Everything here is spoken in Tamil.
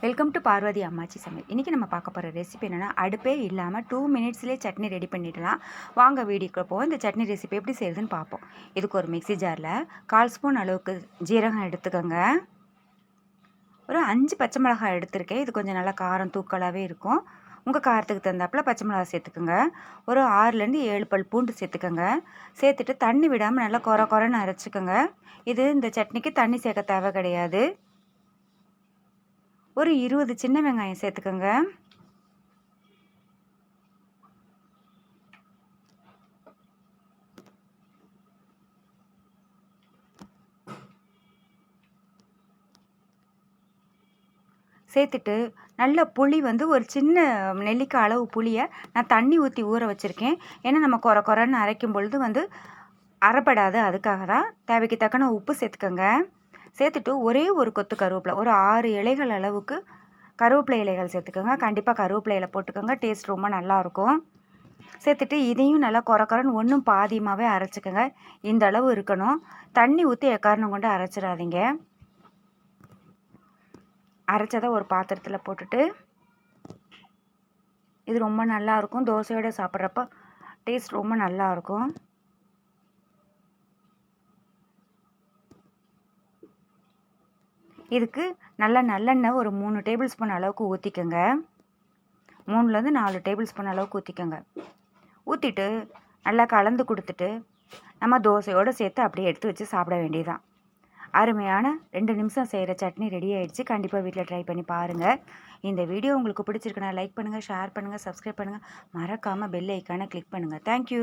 வெல்கம் டு பார்வதி அம்மாச்சி சமையல். இன்றைக்கி நம்ம பார்க்க போகிற ரெசிபி என்னென்னா அடுப்பே இல்லாமல் டூ மினிட்ஸ்லேயே சட்னி ரெடி பண்ணிடலாம். வாங்க வீடியோக்கு போவோம். இந்த சட்னி ரெசிபி எப்படி செய்யுதுன்னு பார்ப்போம். இதுக்கு ஒரு மிக்சி ஜாரில் கால் ஸ்பூன் அளவுக்கு ஜீரகம் எடுத்துக்கோங்க. ஒரு அஞ்சு பச்சை மிளகாய் எடுத்திருக்கேன். இது கொஞ்சம் நல்லா காரம் தூக்கலாகவே இருக்கும். உங்கள் காரத்துக்கு தகுந்தாப்புல பச்சை மிளகாய் சேர்த்துக்கோங்க. ஒரு ஆறுலேருந்து ஏழு பல் பூண்டு சேர்த்துக்கோங்க. சேர்த்துட்டு தண்ணி விடாமல் நல்லா குறை குறைன்னு அரைச்சிக்கோங்க. இது இந்த சட்னிக்கு தண்ணி சேர்க்க தேவை கிடையாது. ஒரு இருபது சின்ன வெங்காயம் சேர்த்துக்கோங்க. சேர்த்துட்டு நல்ல புளி வந்து ஒரு சின்ன நெல்லிக்காய் அளவு புளியை நான் தண்ணி ஊற்றி ஊற வச்சுருக்கேன். ஏன்னா நம்ம குறை குறைன்னு அரைக்கும் பொழுது வந்து அரைப்படாது. அதுக்காக தான் தேவைக்கு தக்கன உப்பு சேர்த்துக்கோங்க. சேர்த்துட்டு ஒரே ஒரு கொத்து கருவேப்பிலை ஒரு ஆறு இலைகள் அளவுக்கு கருவேப்பிலை இலைகள் சேர்த்துக்கோங்க. கண்டிப்பாக கருவேப்பிலை இலை போட்டுக்கோங்க. டேஸ்ட் ரொம்ப நல்லாயிருக்கும். சேர்த்துட்டு இதையும் நல்லா குறை குறைன்னு ஒன்றும் பாதியமாகவே அரைச்சிக்கோங்க. இந்த அளவு இருக்கணும். தண்ணி ஊற்றி எக்காரணம் கொண்டு அரைச்சிடாதீங்க. அரைச்சதை ஒரு பாத்திரத்தில் போட்டுட்டு இது ரொம்ப நல்லாயிருக்கும். தோசையோடு சாப்பிட்றப்ப டேஸ்ட் ரொம்ப நல்லாயிருக்கும். இதுக்கு நல்ல நல்லெண்ணெய் ஒரு மூணு டேபிள் ஸ்பூன் அளவுக்கு ஊற்றிக்கோங்க மூணுலேருந்து நாலு டேபிள் ஸ்பூன் அளவுக்கு ஊற்றிக்கோங்க ஊற்றிட்டு நல்லா கலந்து கொடுத்துட்டு நம்ம தோசையோடு சேர்த்து அப்படியே எடுத்து வச்சு சாப்பிட வேண்டியதுதான். அருமையான ரெண்டு நிமிஷம் செய்கிற சட்னி ரெடி ஆகிடுச்சு கண்டிப்பாக வீட்டில் ட்ரை பண்ணி பாருங்கள் இந்த வீடியோ உங்களுக்கு பிடிச்சிருக்குன்னா லைக் பண்ணுங்கள் ஷேர் பண்ணுங்கள் சப்ஸ்கிரைப் பண்ணுங்கள் மறக்காமல் பெல் ஐக்கானை கிளிக் பண்ணுங்கள் தேங்க்யூ